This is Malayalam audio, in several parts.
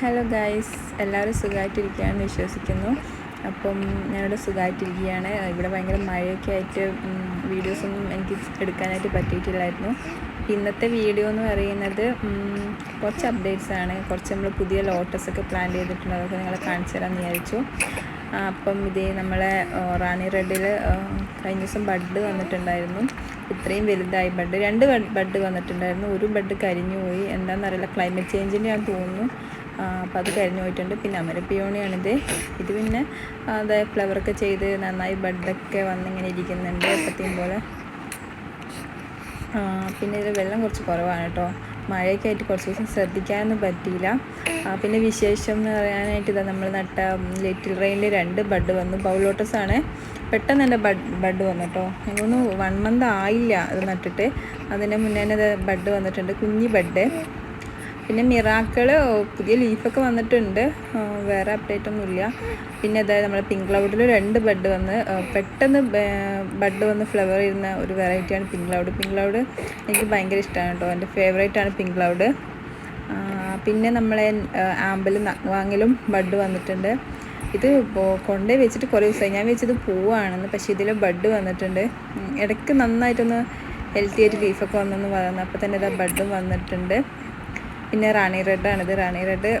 ഹലോ ഗായ്സ് എല്ലാവരും സുഖമായിട്ടിരിക്കുകയാണെന്ന് വിശ്വസിക്കുന്നു. അപ്പം ഞാനിവിടെ സുഖമായിട്ടിരിക്കുകയാണ് ഇവിടെ ഭയങ്കര മഴയൊക്കെ ആയിട്ട് വീഡിയോസൊന്നും എനിക്ക് എടുക്കാനായിട്ട് പറ്റിയിട്ടില്ലായിരുന്നു. ഇന്നത്തെ വീഡിയോ എന്ന് പറയുന്നത് കുറച്ച് അപ്ഡേറ്റ്സ് ആണ്. കുറച്ച് നമ്മൾ പുതിയ ലോട്ടസൊക്കെ പ്ലാൻ ചെയ്തിട്ടുണ്ട്. അതൊക്കെ നിങ്ങളെ കാണിച്ചു തരാമെന്ന് വിചാരിച്ചു. അപ്പം ഇതേ നമ്മളെ റാണി റെഡിൽ കഴിഞ്ഞ ദിവസം ബഡ് വന്നിട്ടുണ്ടായിരുന്നു. ഇത്രയും വലുതായി ബഡ്. രണ്ട് ബഡ് വന്നിട്ടുണ്ടായിരുന്നു. ഒരു ബഡ് കരിഞ്ഞു പോയി എന്താണെന്നറിയില്ല ക്ലൈമറ്റ് ചേഞ്ചിന്റെ ഞാൻ തോന്നുന്നു. അപ്പോൾ അത് കഴിഞ്ഞു പോയിട്ടുണ്ട്. പിന്നെ അമരപ്പിയോണിയാണിത് ഇത് പിന്നെ അതായത് ഫ്ലവറൊക്കെ ചെയ്ത് നന്നായി ബഡൊക്കെ വന്നിങ്ങനെ ഇരിക്കുന്നുണ്ട് എപ്പത്തെയും പോലെ. പിന്നെ ഇതിൽ വെള്ളം കുറച്ച് കുറവാണ് കേട്ടോ. മഴയൊക്കെ ആയിട്ട് കുറച്ച് ദിവസം ശ്രദ്ധിക്കാനൊന്നും പറ്റിയില്ല. പിന്നെ വിശേഷം എന്ന് പറയാനായിട്ട് ഇതാ നമ്മൾ നട്ട ലിറ്റിൽ റെയിനിൽ രണ്ട് ബഡ് വന്നു. ബൗലോട്ടസ് ആണ്. പെട്ടെന്ന് തന്നെ ബഡ് ബഡ് വന്നു കേട്ടോ. എനിക്കൊന്ന് വൺ മന്ത് ആയില്ല അത് നട്ടിട്ട്. അതിന്റെ മുന്നേ തന്നെ ബഡ് വന്നിട്ടുണ്ട്. കുഞ്ഞി ബഡ് പിന്നെ മിറാക്കൾ പുതിയ ലീഫൊക്കെ വന്നിട്ടുണ്ട്. വേറെ അപ്ഡേറ്റ് ഒന്നുമില്ല. പിന്നെ അതായത് നമ്മുടെ പിങ്ക് ക്ലൗഡിൽ രണ്ട് ബഡ് വന്ന് പെട്ടെന്ന് ബഡ് വന്ന് ഫ്ലവർ ചെയ്യുന്ന ഒരു വെറൈറ്റിയാണ് പിങ്ക് ക്ലൗഡ് പിങ്ക് ക്ലൗഡ് എനിക്ക് ഭയങ്കര ഇഷ്ടമാണ് കേട്ടോ. എന്റെ ഫേവറേറ്റ് ആണ് പിങ്ക് ക്ലൗഡ് പിന്നെ നമ്മളെ ആമ്പലും വാങ്ങലും ബഡ് വന്നിട്ടുണ്ട്. ഇത് കൊണ്ടേ വെച്ചിട്ട് കുറേ ദിവസമായി. ഞാൻ വെച്ചത് പൂവാണെന്ന് പക്ഷേ ഇതിൽ ബഡ് വന്നിട്ടുണ്ട്. ഇടയ്ക്ക് നന്നായിട്ടൊന്ന് ഹെൽത്തി ആയിട്ട് ലീഫൊക്കെ വന്നെന്ന് പറയുന്നത് അപ്പോൾ തന്നെ ഇതാ ബഡും വന്നിട്ടുണ്ട്. പിന്നെ റാണി റെഡാണിത് റാണി റെഡ്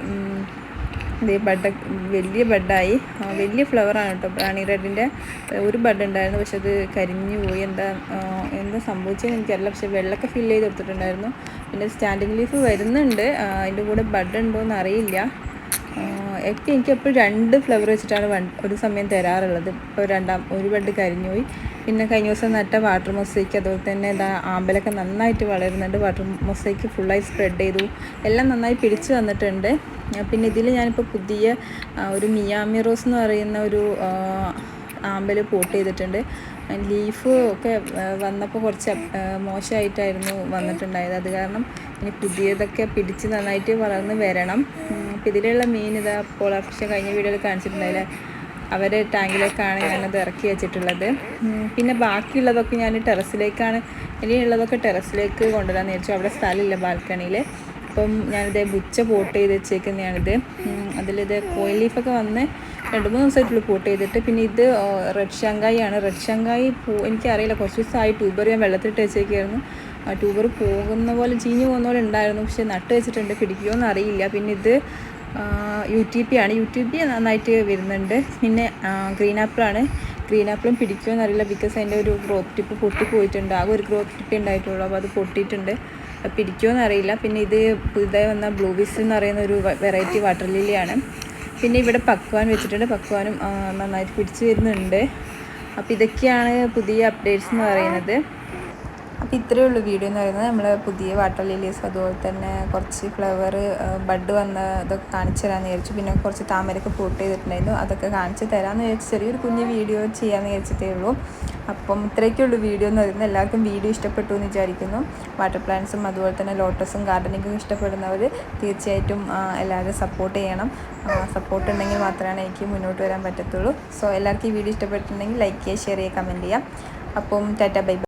ഇത് ബഡ് വലിയ ബഡായി. വലിയ ഫ്ലവറാണ് കേട്ടോ. റാണി റെഡിന്റെ ഒരു ബഡ് ഉണ്ടായിരുന്നു പക്ഷെ അത് കരിഞ്ഞു പോയി. എന്താ എന്താ സംഭവിച്ചതെന്ന് എനിക്കറിയില്ല. പക്ഷെ വെള്ളമൊക്കെ ഫില്ല് ചെയ്ത് കൊടുത്തിട്ടുണ്ടായിരുന്നു. പിന്നെ സ്റ്റാൻഡിങ് ലീഫ് വരുന്നുണ്ട്. അതിന്റെ കൂടെ ബഡ് ഉണ്ടോ എന്ന് അറിയില്ല. ഒക്കെ എനിക്ക് എപ്പോഴും രണ്ട് ഫ്ലവർ വെച്ചിട്ടാണ് വൺ- ഒരു സമയം തരാറുള്ളത്. ഇപ്പോൾ രണ്ടാം ഒരു ബഡ് കരിഞ്ഞുപോയി. പിന്നെ കഴിഞ്ഞ ദിവസം നട്ട വാട്ടർ മൊസൈക്ക് അതുപോലെ തന്നെ എന്താ ആമ്പലൊക്കെ നന്നായിട്ട് വളരുന്നുണ്ട്. വാട്ടർ മൊസൈക്ക് ഫുള്ളായി സ്പ്രെഡ് ചെയ്തു. എല്ലാം നന്നായി പിടിച്ചു വന്നിട്ടുണ്ട്. പിന്നെ ഇതിൽ ഞാനിപ്പോൾ പുതിയ ഒരു മിയാമി റോസ് എന്ന് പറയുന്ന ഒരു ആമ്പൽ പോട്ട് ചെയ്തിട്ടുണ്ട്. ലീഫ് ഒക്കെ വന്നപ്പോൾ കുറച്ച് മോശമായിട്ടായിരുന്നു വന്നിട്ടുണ്ടായത്. അത് കാരണം ഇനി പുതിയതൊക്കെ പിടിച്ച് നന്നായിട്ട് വളർന്ന് വരണം. ഇതിലുള്ള മീൻ ഇതാ അപ്പോൾ പക്ഷെ കഴിഞ്ഞ വീഡിയോയിൽ കാണിച്ചിട്ടുണ്ടായില്ല? അവരെ ടാങ്കിലേക്കാണ് ഞാനത് ഇറക്കി വെച്ചിട്ടുള്ളത്. പിന്നെ ബാക്കിയുള്ളതൊക്കെ ഞാൻ ടെറസിലേക്കാണ് ഇനിയുള്ളതൊക്കെ ടെറസിലേക്ക് കൊണ്ടുവരാമെന്ന് വിചാരിച്ചു. അവിടെ സ്ഥലമില്ല ബാൽക്കണിയിൽ അപ്പം ഞാനിത് ബുച്ച പോട്ട് ചെയ്ത് വെച്ചേക്കുന്നതാണിത്. അതിലിത് കോയിൽ ലീഫൊക്കെ വന്ന് രണ്ട് മൂന്ന് ദിവസമായിട്ടുള്ള പോട്ട് ചെയ്തിട്ട്. പിന്നെ ഇത് റെഡ് ഷങ്കായി ആണ് റെഡ് ഷങ്കായി പോ എനിക്കറിയില്ല. കുറച്ച് ദിവസമായി ട്യൂബർ ഞാൻ വെള്ളത്തിലിട്ട് വെച്ചേക്കായിരുന്നു. ആ ട്യൂബർ പോകുന്ന പോലെ ചീഞ്ഞ് പോകുന്ന പോലെ ഉണ്ടായിരുന്നു. പക്ഷേ നട്ട് വെച്ചിട്ടുണ്ട്. പിടിക്കുമോ അറിയില്ല. പിന്നെ ഇത് യു ടി പി ആണ് യു ടി പി നന്നായിട്ട് വരുന്നുണ്ട്. പിന്നെ ഗ്രീൻ ആപ്പിളാണ്. ഗ്രീൻ ആപ്പിളും പിടിക്കുമോ എന്നറിയില്ല ബിക്കോസ് അതിന്റെ ഒരു ഗ്രോത്ത് ടിപ്പ് പൊട്ടിപ്പോയിട്ടുണ്ട്. ആകെ ഒരു ഗ്രോത്ത് ടിപ്പ് ഉണ്ടായിട്ടുള്ളൂ. അപ്പോൾ അത് പൊട്ടിയിട്ടുണ്ട്. പിടിക്കുമോ അറിയില്ല പിന്നെ ഇത് പുതുതായി വന്ന ബ്ലൂ എന്ന് പറയുന്ന ഒരു വെറൈറ്റി വാട്ടർ ലില്ലിയാണ് പിന്നെ ഇവിടെ പക്വാൻ വെച്ചിട്ടുണ്ട്. പക്വാനും നന്നായിട്ട് പിടിച്ചു വരുന്നുണ്ട്. അപ്പോൾ ഇതൊക്കെയാണ് പുതിയ അപ്ഡേറ്റ്സ് എന്ന് പറയുന്നത്. അപ്പോൾ ഇത്രയേ ഉള്ളൂ വീഡിയോ എന്ന് പറയുന്നത്. നമ്മൾ പുതിയ വാട്ടർ ലില്ലീസ് അതുപോലെ തന്നെ കുറച്ച് ഫ്ലവർ ബഡ് വന്ന ഇതൊക്കെ കാണിച്ചു തരാമെന്ന് വിചാരിച്ചു. പിന്നെ കുറച്ച് താമരയൊക്കെ പൂട്ട് ചെയ്തിട്ടുണ്ടായിരുന്നു. അതൊക്കെ കാണിച്ച് തരാമെന്ന് വിചാരിച്ച് ചെറിയൊരു കുഞ്ഞ് വീഡിയോ ചെയ്യാമെന്ന് വിചാരിച്ചിട്ടേ ഉള്ളൂ. അപ്പം ഇത്രയൊക്കെ ഉള്ളൂ വീഡിയോ എന്ന് പറയുന്നത്. എല്ലാവർക്കും വീഡിയോ ഇഷ്ടപ്പെട്ടു എന്ന് വിചാരിക്കുന്നു. വാട്ടർ പ്ലാന്റ്സും അതുപോലെ തന്നെ ലോട്ടസും ഗാർഡനിങ്ങും ഇഷ്ടപ്പെടുന്നവർ തീർച്ചയായിട്ടും എല്ലാവരും സപ്പോർട്ട് ചെയ്യണം. സപ്പോർട്ട് ഉണ്ടെങ്കിൽ മാത്രമാണ് എനിക്ക് മുന്നോട്ട് വരാൻ പറ്റത്തുള്ളൂ. സോ എല്ലാവർക്കും ഈ വീഡിയോ ഇഷ്ടപ്പെട്ടിട്ടുണ്ടെങ്കിൽ ലൈക്ക് ചെയ്യുക ഷെയർ ചെയ്യുക കമന്റ് ചെയ്യാം അപ്പം ടാറ്റ ബൈ